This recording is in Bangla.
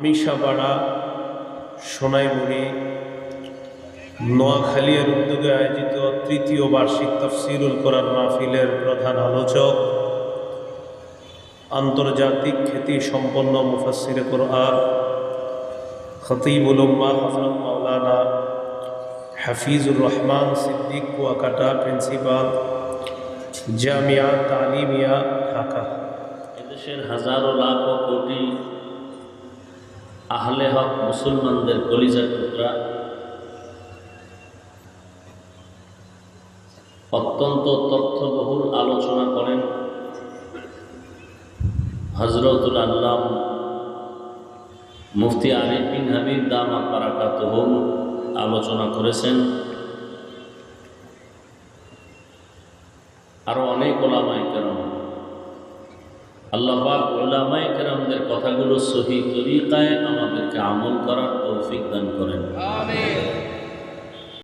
আমিষাপাড়া সোনাইমুড়ি নোয়াখালীর উদ্যোগে আয়োজিত তৃতীয় বার্ষিক তফসিরুল কোরআন মাহফিলের প্রধান আলোচক, আন্তর্জাতিক খ্যাতি সম্পন্ন মুফাসির কোরআন, খতিবুল উম্মাহ হজরত মাওলানা হাফিজুর রহমান সিদ্দিক কুয়াকাটা প্রিন্সিপাল, জামিয়া তালিমিয়া, ঢাকা। এদেশের হাজারো লাখ কোটি আহলে হক মুসলমানদের কলিজার টুকরা। অত্যন্ত তথ্যবহুল আলোচনা করেন হজরতুল আল্লাম মুফতি আরিফ বিন হাবিব দামা পারাকাত আলোচনা করেছেন। আরও অনেক ওলামাই কেরাম আল্লাহাক ওলামায় কথাগুলো সহি তরিকায় আমাদেরকে আমল করার তৌফিক দান করেন।